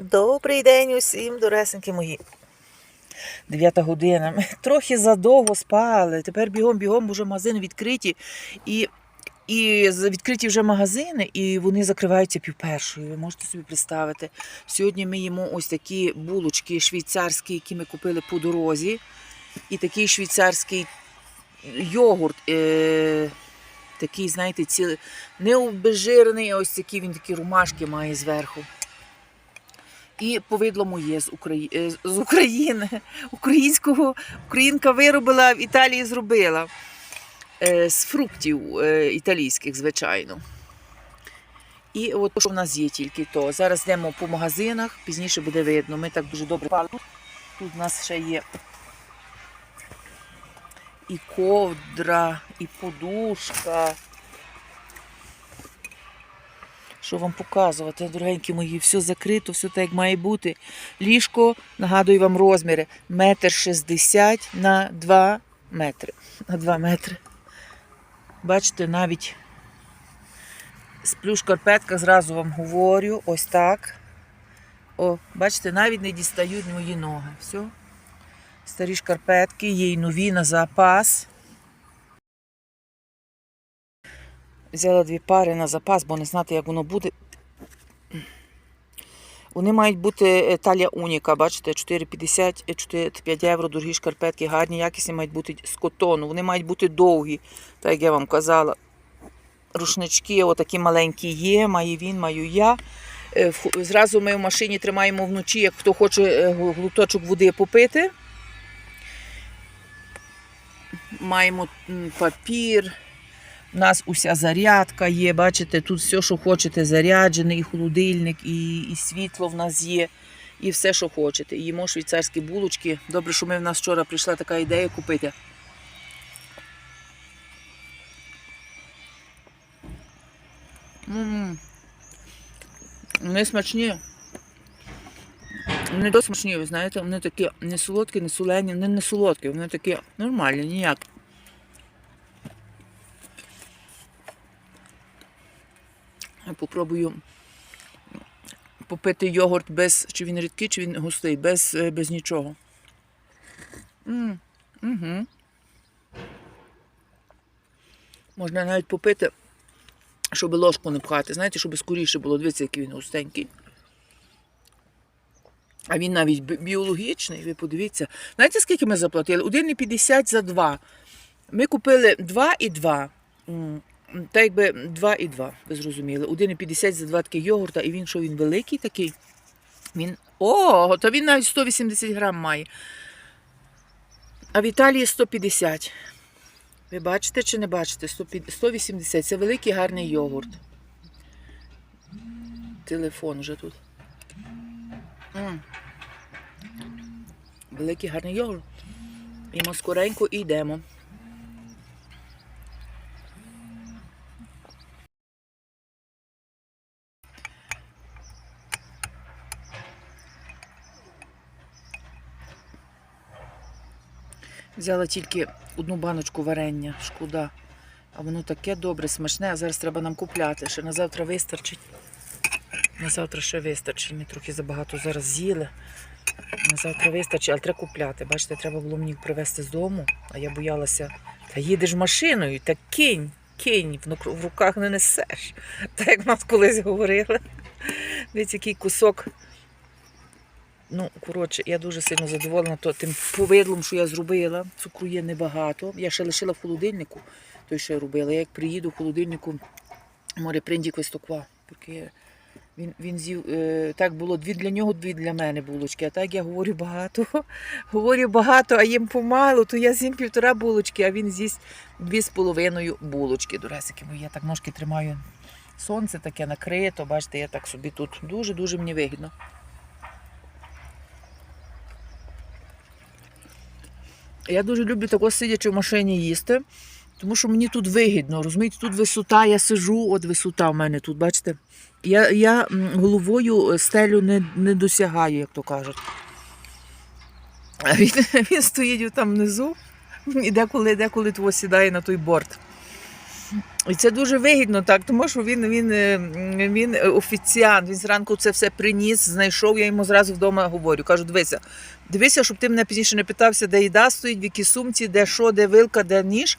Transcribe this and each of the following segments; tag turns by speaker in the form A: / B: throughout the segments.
A: Добрий день усім, доресеньки мої. Дев'ята година. Ми трохи задовго спали. Тепер бігом-бігом, вже магазини відкриті. І, і відкриті вже магазини, і вони закриваються пів першої. Ви можете собі представити. Сьогодні ми їмо ось такі булочки швейцарські, які ми купили по дорозі. І такий швейцарський йогурт. Е- такий, знаєте, ці... не а ось такий він такі румашки має зверху. І повидло моє з, Украї... е, з України. Українського українка виробила, в Італії зробила. Е, З фруктів е, італійських, звичайно. І от що в нас є тільки то. Зараз йдемо по магазинах, пізніше буде видно. Ми так дуже добре пали. Тут у нас ще є і ковдра, і подушка. Що вам показувати, дорогенькі мої, все закрито, все так, як має бути. Ліжко, нагадую вам розміри, метр шістдесят на 2 метри. На 2 метри. Бачите, навіть сплю в шкарпетках, зразу вам говорю, ось так. О, бачите, навіть не дістають мої ноги. Все. Старі шкарпетки, є й нові на запас. Взяла дві пари на запас, бо не знати, як воно буде. Вони мають бути е, талія уніка, бачите, 4,50, е, 4 5 євро, дорогі шкарпетки, гарні, якісні мають бути з котону. Вони мають бути довгі, так як я вам казала. Рушнички отакі маленькі є, має він, маю я. Е, Зразу ми в машині тримаємо вночі, як хто хоче е, глуточок води попити. Маємо папір. У нас уся зарядка є, бачите, тут все, що хочете, заряджене, і холодильник, і, і світло в нас є, і все, що хочете. І їмо швейцарські булочки. Добре, що ми в нас вчора прийшла така ідея купити. Вони смачні. Вони досить смачні, ви знаєте, вони такі не солодкі, не солені, вони не солодкі, вони такі нормальні, ніяк. Попробую попити йогурт без, чи він рідкий, чи він густий, без, е, без нічого. м Угу. Можна навіть попити, щоб ложку не пхати. Знаєте, щоб скоріше було. Дивіться, який він густенький. А він навіть бі- біологічний, ви подивіться. Знаєте, скільки ми заплатили? 1,50 за два. Ми купили 2 і 2. М, Та якби 2 і 2, ви зрозуміли. 1,50 за два таких йогурта, і він що він великий такий. Він. О, то він навіть 180 грам має. А в Італії 150. Ви бачите чи не бачите? 180. Це великий гарний йогурт. Телефон вже тут. Великий гарний йогурт. І скоренько і йдемо. Взяла тільки одну баночку варення, шкода. А воно таке добре, смачне, а зараз треба нам купляти. Ще на завтра вистачить. На завтра ще вистачить. Ми трохи забагато зараз з'їли. На завтра вистачить, але треба купляти. Бачите, треба було мені привезти з дому, а я боялася. Та їдеш машиною, та кинь, кинь, в руках не несеш. Так як нас колись говорили. Дивіться, який кусок. Ну, коротше, я дуже сильно задоволена тим повидлом, що я зробила. Цукру є небагато. Я ще лишила в холодильнику, той, що я робила. Я як приїду в холодильнику, море принді квестоква. Він, він з'їв, е, так було дві для нього, дві для мене булочки. А так я говорю багато. Говорю багато, а їм помалу, то я з'їм півтора булочки, а він з'їсть дві з половиною булочки. Дуресики мої, я так ножки тримаю. Сонце таке накрито, бачите, я так собі тут дуже-дуже мені вигідно. Я дуже люблю тако сидячи в машині їсти, тому що мені тут вигідно. Розумієте, тут висота, я сижу, от висота в мене тут, бачите. Я, я головою стелю не, не досягаю, як то кажуть. А він, він стоїть там внизу і деколи, деколи того сідає на той борт. І це дуже вигідно, так, тому що він, він, е, він е, офіціант, він зранку це все приніс, знайшов, я йому зразу вдома говорю. Кажу, дивися, дивися, щоб ти мене пізніше не питався, де їда стоїть, в якій сумці, де що, де вилка, де ніж.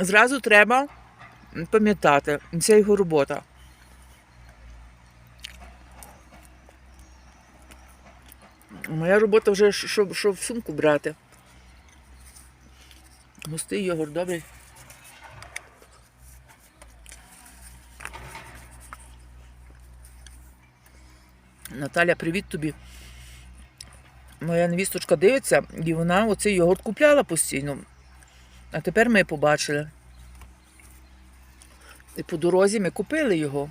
A: Зразу треба пам'ятати, це його робота. Моя робота вже, щоб, щоб сумку брати. Густий йогурт, добрий. Наталя, привіт тобі. Моя невісточка дивиться, і вона оцей йогурт купляла постійно. А тепер ми побачили. І по дорозі ми купили його.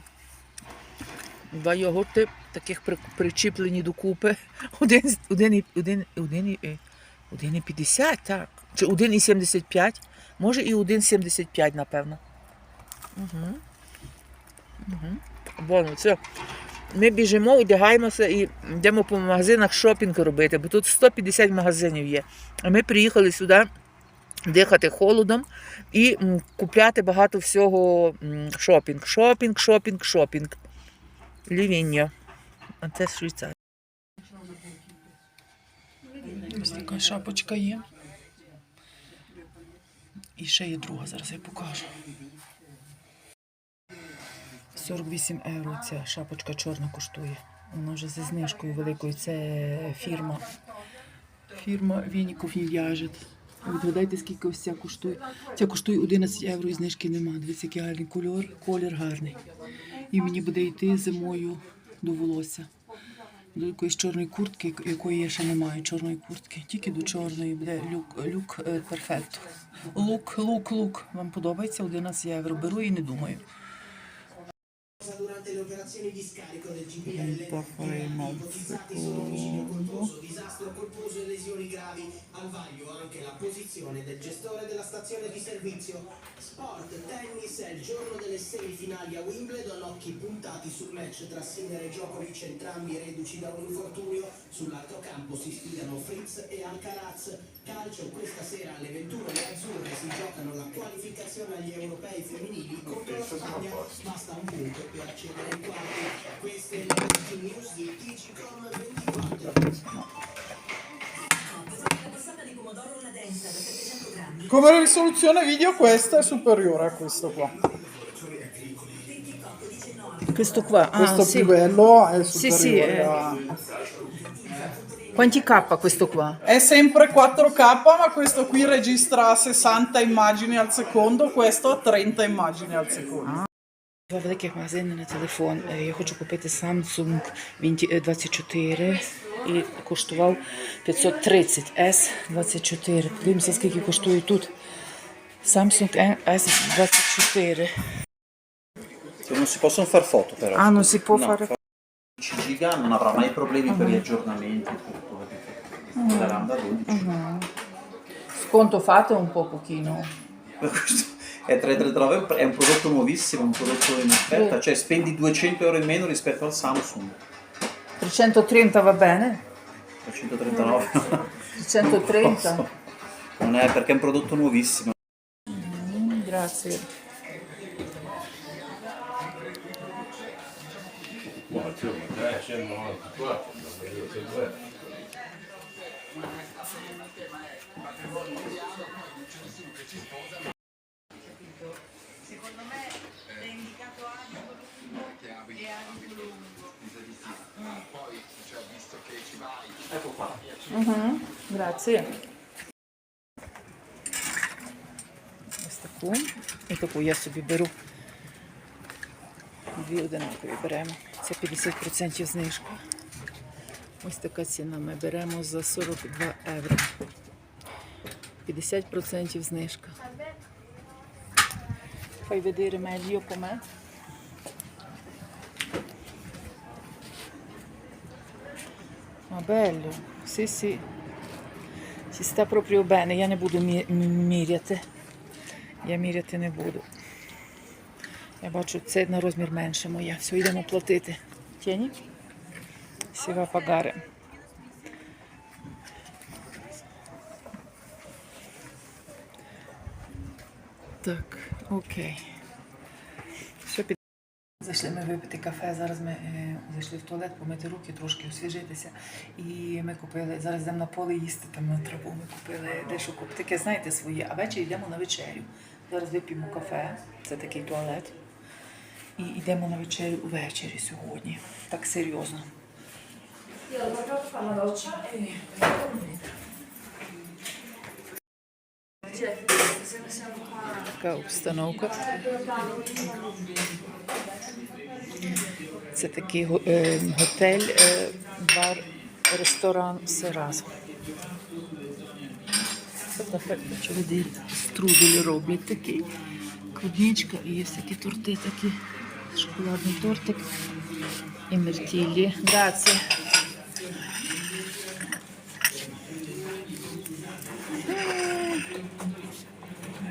A: Два йогурти таких причіплені докупи. Один, один, і- один, один, е, один і 50, так. Чи 1,75. Може і 1,75, напевно. Угу. Угу. Боно, це. Ми біжимо, одягаємося і йдемо по магазинах шопінг робити, бо тут 150 магазинів є. А ми приїхали сюди дихати холодом і купляти багато всього шопінг. Шопінг, шопінг, шопінг. Лівіння. А це Швейцарія. Ось така шапочка є. І ще є друга, зараз я покажу. 48 євро ця шапочка чорна коштує. Вона вже зі знижкою великою. Це фірма. Фірма Вініков в'яжет. Відгадайте, скільки ось ця коштує. Ця коштує 11 євро і знижки нема. Дивіться, який гарний кольор, колір гарний. І мені буде йти зимою до волосся. До якоїсь чорної куртки, якої я ще не маю, чорної куртки. Тільки до чорної буде люк, люк е, перфект. Лук, лук, лук. Вам подобається 11 євро. Беру і не думаю.
B: Durante le operazioni di scarico del GPL ipotizzati sono
A: secondo.
B: colposo, disastro colposo e lesioni gravi. Al vaglio anche la posizione del gestore della stazione di servizio. Sport, tennis, è il giorno delle semifinali a Wimbledon, occhi puntati sul match tra Sinner e Djokovic, entrambi reduci da un infortunio. Sull'altro campo si sfidano Fritz e Alcaraz. Calcio, questa sera alle 21 le azzurre si giocano la qualificazione agli europei femminili contro la Spagna. Basta un punto per accedere ai quarti. Queste le breaking news di TGCOM 24.
C: Come risoluzione video questa è superiore a questo qua.
A: Questo qua, ah,
C: questo
A: sì.
C: più bello è
A: Sì,
C: superiore
A: sì, eh.
C: a...
A: Quanti K questo qua?
C: È sempre 4K ma questo qui registra a 60 immagini al secondo, questo a 30 immagini al secondo.
A: Два великих магазини на телефон. Е, Я хочу купити Samsung 20 е, 24 і коштував 530 S24. Подивимося, скільки коштує тут. Samsung S24.
D: Non si possono far foto però.
A: Ah, non si può
D: No,
A: fare-
D: fa- 10 giga non avrà mai problemi per gli aggiornamenti e tutto. capito? Saranno da 12.
A: Sconto fate un po' pochino.
D: È 339 è un prodotto nuovissimo, un prodotto in offerta, cioè spendi 200 euro in meno rispetto al Samsung.
A: 330 va bene?
D: 339
A: 330?
D: non è perché è un prodotto nuovissimo.
A: Grazie. Grazie. Ось таку. І таку я собі беру. Дві одинакові беремо. Це 50% знижка. Ось така ціна. Ми беремо за 42 євро. 50% знижка. Fai vedere meglio com'è. Ma sì sì, si sta proprio bene, я не буду мі- мі- міряти. Я міряти не буду. Я бачу, це на розмір менше моя. Все, йдемо платити. Тіні? Сіва пагаре. Так, окей. Зайшли ми випити кафе. Зараз ми е, зайшли в туалет, помити руки, трошки освіжитися. І ми купили, зараз йдемо на поле їсти там на траву. Ми купили дещо таке, знаєте, своє, а ввечері йдемо на вечерю. Зараз вип'ємо кафе, це такий туалет. І йдемо на вечерю увечері сьогодні. Так серйозно. Така обстановка. Це такий е, готель, е, бар, ресторан, все разом. Тут напевно, що люди струделі роблять такий. Клубничка і є всякі торти такі. Шоколадний тортик і мертілі. Граzie.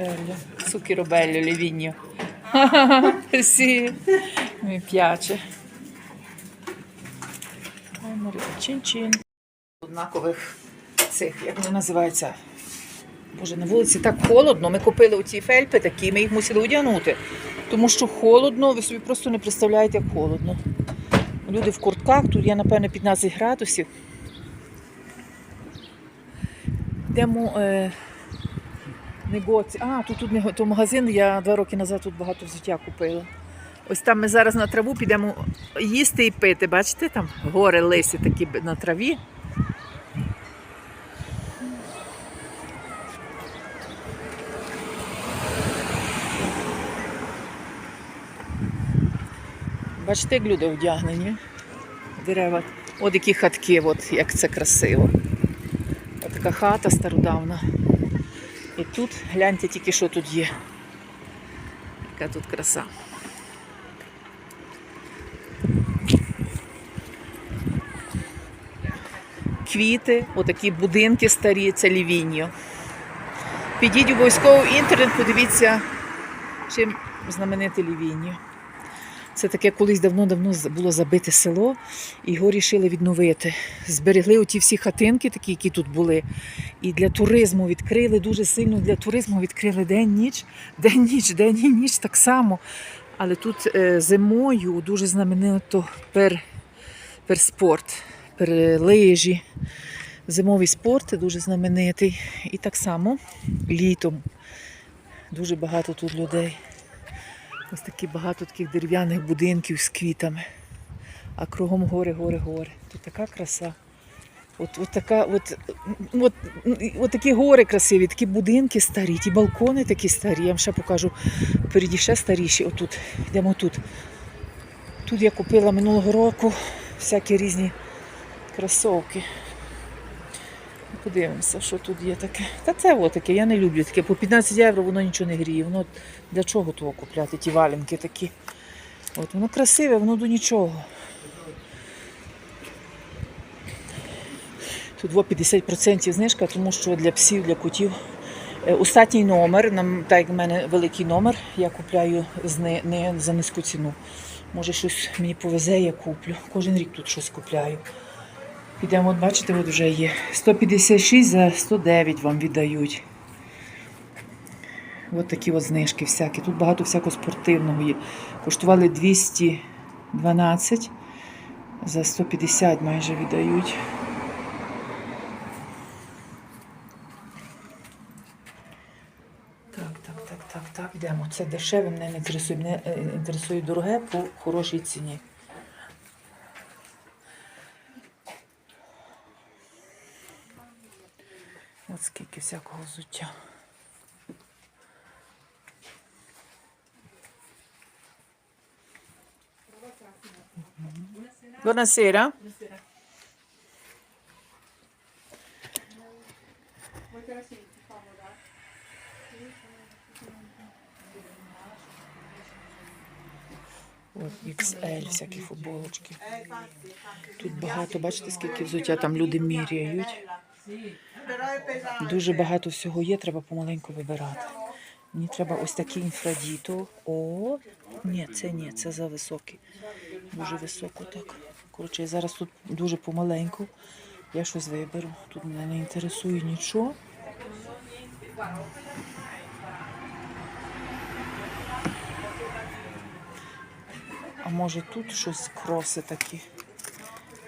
A: Bello, zucchero bello, Levigno. sì, mi piace. Чин-чин. Однакових цих, як вони називаються. Боже, на вулиці так холодно. Ми купили оці фельпи такі, ми їх мусили одягнути. Тому що холодно, ви собі просто не представляєте, як холодно. Люди в куртках, тут є, напевно, 15 градусів. Йдемо. Е... Негоці. А, тут, тут то магазин. Я два роки назад тут багато взуття купила. Ось там ми зараз на траву підемо їсти і пити. Бачите, там гори лисі такі на траві. Бачите, як люди вдягнені. Дерева. От які хатки, от як це красиво. Така хата стародавна. І тут гляньте тільки, що тут є. Яка тут краса. Квіти, отакі будинки старі, це Лівіньо. Підіть обов'язково в інтернет, подивіться, чим знамените Лівіньо. Це таке колись давно-давно було забите село, і його рішили відновити. Зберегли оті всі хатинки, такі, які тут були. І для туризму відкрили дуже сильно для туризму відкрили день-ніч, день-ніч, день і ніч так само. Але тут е, зимою дуже знаменито пер, перспорт, перлижі. Зимовий спорт дуже знаменитий. І так само літом дуже багато тут людей. Ось такі багато таких дерев'яних будинків з квітами. А кругом гори, гори, гори. Тут така краса. От, от, така, от, от, от такі гори красиві, такі будинки старі, ті балкони такі старі. Я вам ще покажу. Впереді ще старіші. Отут. Йдемо тут. Тут я купила минулого року всякі різні кросовки. Подивимося, що тут є таке. Та це о таке, я не люблю таке. По 15 євро воно нічого не гріє. Воно для чого того купляти, ті валенки такі. От, воно красиве, воно до нічого. Тут 50% знижка, тому що для псів, для котів. Е, Остатній номер, так як в мене великий номер, я купляю за низьку ціну. Може щось мені повезе, я куплю. Кожен рік тут щось купляю. Підемо, от бачите, от вже є. 156 за 109 вам віддають. От такі от знижки всякі. Тут багато всякого спортивного є. Коштували 212, за 150 майже віддають. Так, так, так, так, так, йдемо. Це дешеве, мене не інтересує. Мене е, інтересує дороге по хорошій ціні. От скільки всякого взуття. Buonasera. От XL, всякі футболочки. Тут багато, бачите, скільки взуття там люди міряють. Дуже багато всього є, треба помаленьку вибирати. Мені треба ось такий інфрадіто. О, ні, це ні, це за високий. Дуже високо так. Коротше, я зараз тут дуже помаленьку. Я щось виберу. Тут мене не інтересує нічого. А може тут щось кроси такі.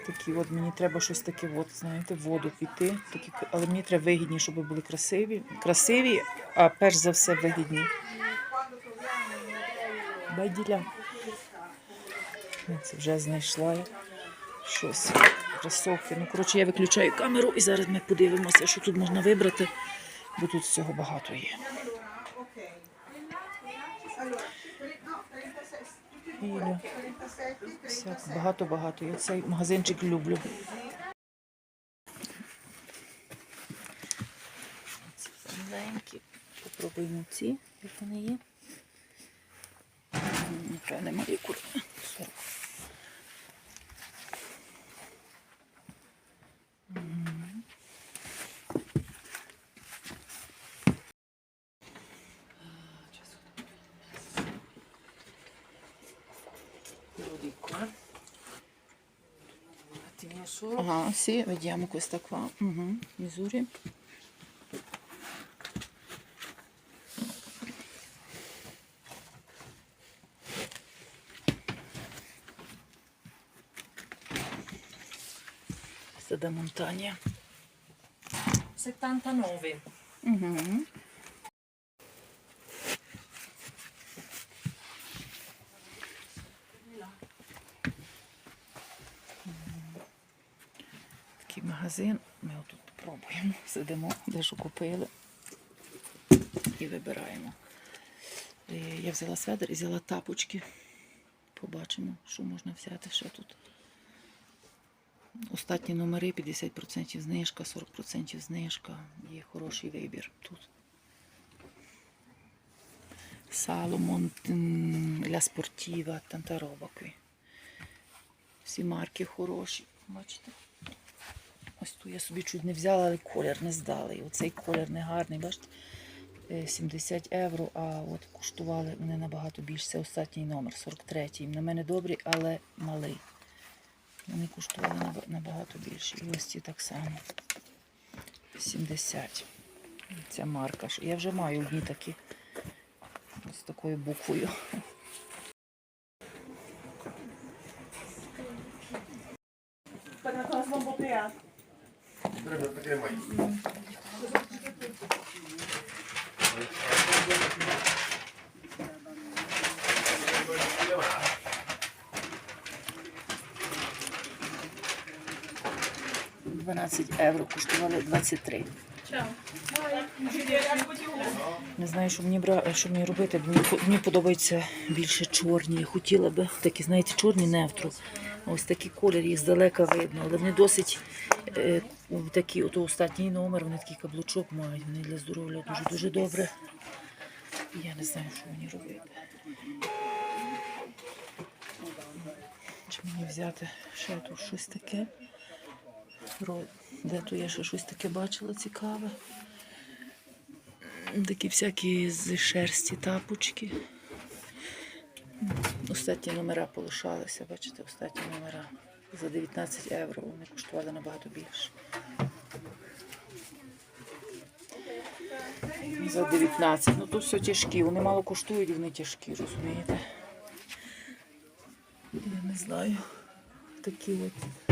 A: Такі от мені треба щось таке, от, знаєте, воду піти. Такі, але мені треба вигідні, щоб були красиві. Красиві, а перш за все вигідні. Байділя. Це вже знайшла я щось. Кросовки. Ну, коротше, я виключаю камеру і зараз ми подивимося, що тут можна вибрати, бо тут всього багато є. Біля. Всяк, багато-багато. Я цей магазинчик люблю. Ці маленькі. Попробуємо ці, як вони є. Нічого немає piccola. Un attimino solo. Ah, sì, vediamo questa qua. Uh -huh. Misuri. Questa da montagna.
E: 79.
A: Uh -huh. Магазин. Ми отут пробуємо. Сидимо, де що купили. І вибираємо. Е, Я взяла сведер і взяла тапочки. Побачимо, що можна взяти ще тут. Остатні номери 50% знижка, 40% знижка. Є хороший вибір тут. Salomon, La Sportiva, tanta. Всі марки хороші. Бачите? Ось ту я собі чуть не взяла, але колір не здали. І оцей колір не гарний, бачите? Е, 70 євро, а от коштували вони набагато більше. Це останній номер, 43-й. На мене добрий, але малий. Вони коштували набагато більше. І ось ці так само. 70. Ця марка. Я вже маю одні такі. З такою буквою. – 12 євро коштували 23. Не знаю, що мені бра... що мені робити. бо Мені, по- мені подобаються більше чорні. Я хотіла би такі, знаєте, чорні невтру. Ось такий колір, їх здалека видно, але вони досить такі, ото останній номер, вони такий каблучок мають, вони для здоров'я дуже дуже добре. Я не знаю, що мені робити. Чи мені взяти ще тут щось таке? Де то я ще щось таке бачила цікаве. Такі всякі з шерсті тапочки. Остатні номера полишалися, бачите, остатні номера. За 19 євро вони коштували набагато більше. За 19. Ну тут все тяжкі, вони мало коштують, вони тяжкі, розумієте? Я не знаю. Такі от